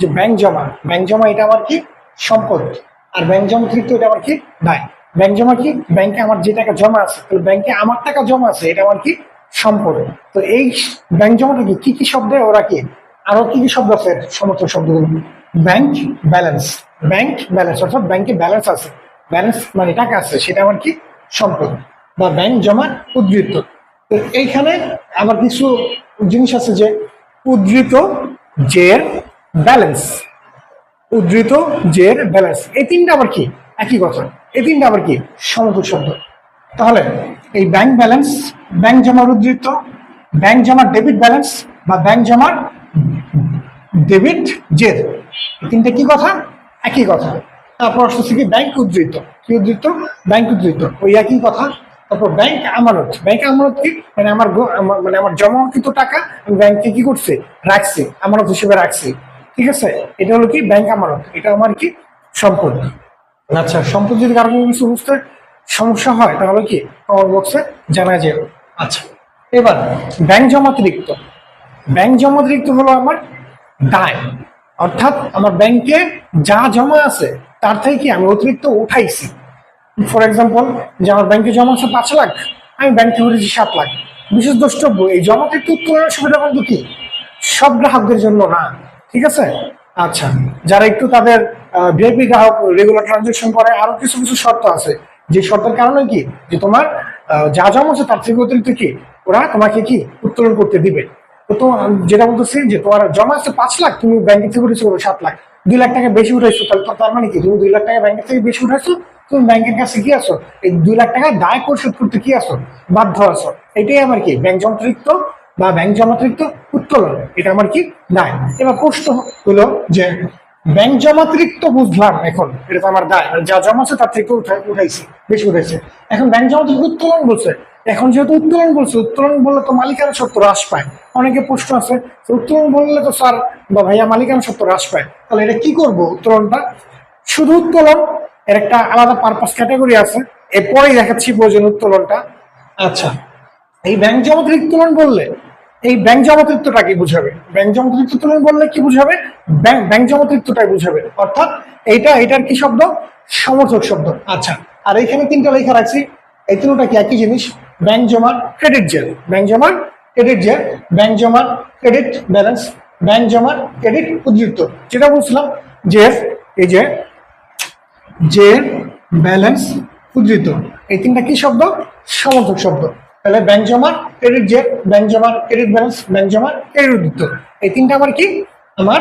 যে ব্যাংক জমা ব্যাংক জমা এটা আমার কি? সম্পদ। আর ব্যাংক জমা অতিরিক্ত এটা আমার কি? দায়। ব্যাংক জমা কি? ব্যাংকে আমার যে টাকা জমা আছে, তাহলে ব্যাংকে আমার টাকা জমা আছে, এটা আমার কি? সম্পদ। তো এই ব্যাংক জমাটা কি কি কি শব্দে ওরা কি? আরও কি কি শব্দ আছে? সমস্ত শব্দগুলো। Bank balance. ব্যাংক ব্যালেন্স, অর্থাৎ ব্যাংকে ব্যালেন্স আছে। ব্যালেন্স মানে টাকা আছে, সেটা আমার কি? সম্পদ। বা ব্যাংক জমা উদ্বৃত্ত তো এইখানে আবার কিছু জিনিস আছে যে উদ্ধৃত জের ব্যালেন্স উদ্ধৃত, জের ব্যালেন্স এই তিনটা আবার কি? একই কথা। এই তিনটা আবার কি? সমতুল শব্দ। তাহলে এই ব্যাংক ব্যালেন্স ব্যাংক জমার উদ্ধৃত ব্যাংক জমার ডেবিট ব্যালেন্স বা ব্যাংক জমার ডেবিট জের। তিনটা কি কথা? একই কথা। তারপর আসতেছে কি? ব্যাংক উদ্ধৃত। কি উদ্ধৃত? ব্যাংক উদ্ধৃত। ওই একই কথা। তারপর ব্যাংক আমানত। ব্যাংক আমানত কি? মানে আমার- মানে আমার জমাকৃত টাকা আমি ব্যাংকে কি করছে? রাখছি। আমানত হিসেবে রাখছি। ঠিক আছে, এটা হলো কি ব্যাংক আমানত, এটা আমার কি সম্পদ আচ্ছা সম্পদ যদি কারও কিছু বুঝতে সমস্যা হয়, তাহলে কি কমেন্ট বক্সে জানা যাবে আচ্ছা এবার ব্যাংক জমাতিরিক্ত ব্যাংক জমাতিরিক্ত হলো আমার দায়। অর্থাৎ আমার ব্যাংকে যা জমা আছে, তার থেকে কি আমি অতিরিক্ত উঠাইছি। ফর এক্সাম্পল যে আমার ব্যাংকে জমা আছে পাঁচ লাখ, আমি ব্যাংক থেকে উঠেছি সাত লাখ। বিশেষ দ্রষ্টব্য, এই জমাতিরিক্ত উত্তোলনের সুবিধা কিন্তু কি? সব গ্রাহকদের জন্য না। ঠিক আছে? আচ্ছা যারা একটু তাদের ভিআইপি গ্রাহক রেগুলার ট্রানজেকশন করে, আরও কিছু কিছু শর্ত আছে। যে শর্তের কারণে কি? যে তোমার যা জমা আছে তার থেকে অতিরিক্ত কি? ওরা তোমাকে কি উত্তোলন করতে দিবে। তো যেটা বলতেছি যে তোমার জমা আছে পাঁচ লাখ, তুমি ব্যাংকে থেকে উঠেছো সাত লাখ। দুই লাখ টাকা বেশি উঠাইছো, তাহলে তার মানে কি? তুমি দুই লাখ টাকা ব্যাংকের থেকে বেশি উঠাইছো, তুমি ব্যাংকের কাছে কি আসো এই দুই লাখ টাকা দায় পরিশোধ করতে কি আসো বাধ্য আসো এটাই আমার কি? ব্যাংক যন্ত্রিক্ত বা ব্যাংক জমাতিরিক্ত উত্তোলন এটা আমার কি? দায়। এবার প্রশ্ন হলো যে, ব্যাংক জমাতিরিক্ত বুঝলাম এখন, এটা তো আমার দায়। যা জমা আছে তার থেকে উঠাই উঠাইছি, বেশি উঠাইছে এখন ব্যাংক জমাতিরিক্ত উত্তোলন বলছে। এখন যেহেতু উত্তোলন বলছে, উত্তোলন বললে তো মালিকানা সত্য হ্রাস পায়। অনেকে প্রশ্ন আছে উত্তোলন বললে তো স্যার বা ভাইয়া মালিকানা সত্য হ্রাস পায়। তাহলে এটা কি করব উত্তোলনটা? শুধু উত্তোলন, এর একটা আলাদা পারপাস ক্যাটাগরি আছে। এরপরেই দেখাচ্ছি প্রয়োজন উত্তোলনটা। আচ্ছা এই ব্যাংক জমাতিরিক্ত উত্তোলন বললে এই ব্যাংক জমাতিরিক্তটা কি বুঝাবে? ব্যাংক জমাতিরিক্ত তুমি বললে কি বুঝাবে? ব্যাংক ব্যাংক জমাতিরিক্তটাই বুঝাবে। অর্থাৎ এইটা এটার কি শব্দ? সমর্থক শব্দ। আচ্ছা আর এখানে তিনটা লেখা রাখছি। এই তিনটা কি একই জিনিস? ব্যাংক জমার ক্রেডিট জেল। ব্যাংক জমার ক্রেডিট জেল। ব্যাংক জমার ক্রেডিট ব্যালেন্স। ব্যাংক জমার ক্রেডিট উদ্ধৃত যেটা বলছিলাম যে এই যে যে ব্যালেন্স উদ্ধৃত এই তিনটা কি শব্দ? সমর্থক শব্দ। তাহলে ব্যাংক জমা ক্রেডিট জেট ব্যাংক জমার ক্রেডিট ব্যালেন্স ব্যাংক জমার ক্রেডিট উদ্যোগ এই তিনটা আমার কি? আমার